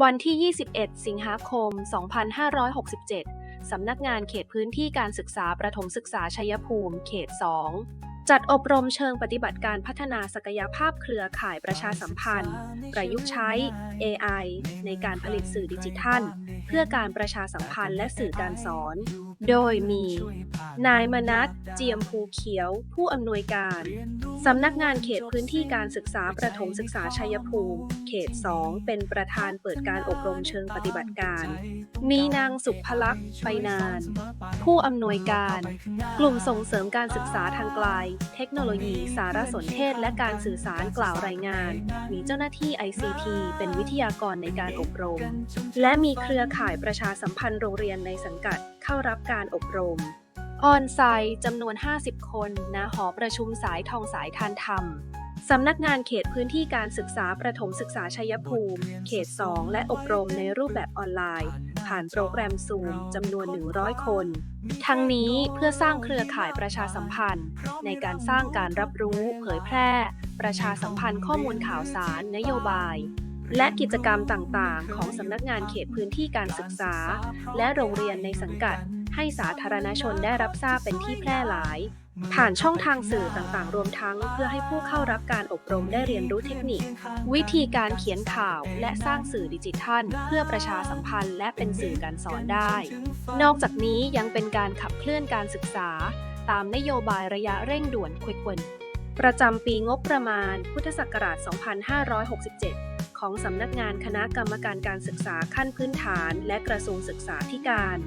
วันที่ 21 สิงหาคม 2567 สำนักงานเขตพื้นที่การศึกษาประถมศึกษาชัยภูมิ เขต 2 จัดอบรมเชิงปฏิบัติการพัฒนาศักยภาพเครือข่ายประชาสัมพันธ์ ประยุกต์ใช้ AI ในการผลิตสื่อดิจิทัลเพื่อการประชาสัมพันธ์และสื่อการสอน โดยมี นายมนัสเจียมภูเขียว ผู้อำนวยการสำนักงานเขตพื้นที่การศึกษาประถมศึกษาชัยภูมิ เขต 2 เป็นประธานเปิดการอบรมเชิงปฏิบัติการ มีนางสุภลักษณ์ไปนาน ผู้อำนวยการ กลุ่มส่งเสริมการศึกษาทางไกล เทคโนโลยี สารสนเทศ และการสื่อสารกล่าวรายงาน มีเจ้าหน้าที่ ICT เป็นวิทยากรในการอบรม และมีเครือข่ายประชาสัมพันธ์โรงเรียนในสังกัดเข้ารับการอบรม ออนไซต์จำนวน 50 คนณหอประชุมสายทองสายทานธรรมสำนักงานเขตพื้นที่การศึกษาประถมศึกษาชัยภูมิ เขต 2 และอบรมในรูปแบบออนไลน์ ผ่านโปรแกรมซูมจำนวน 100 คน ทั้งนี้เพื่อสร้างเครือข่ายประชาสัมพันธ์ ในการสร้างการรับรู้ เผยแพร่ ประชาสัมพันธ์ข้อมูลข่าวสาร นโยบาย และกิจกรรมต่างๆ ของสำนักงานเขตพื้นที่การศึกษา และโรงเรียนในสังกัด ให้สาธารณชนได้รับทราบเป็นที่แพร่หลาย ผ่านช่องทางสื่อต่างๆ รวมทั้ง เพื่อให้ผู้เข้ารับการอบรมได้เรียนรู้เทคนิค วิธีการเขียนข่าวและสร้างสื่อดิจิทัล เพื่อประชาสัมพันธ์และเป็นสื่อการสอนได้ นอกจากนี้ยังเป็นการขับเคลื่อนการศึกษา ตามนโยบายระยะเร่งด่วน Quick Win ประจำปีงบประมาณพุทธศักราช 2567 ของสำนักงานคณะกรรมการการศึกษาขั้นพื้นฐาน และกระทรวงศึกษาธิการ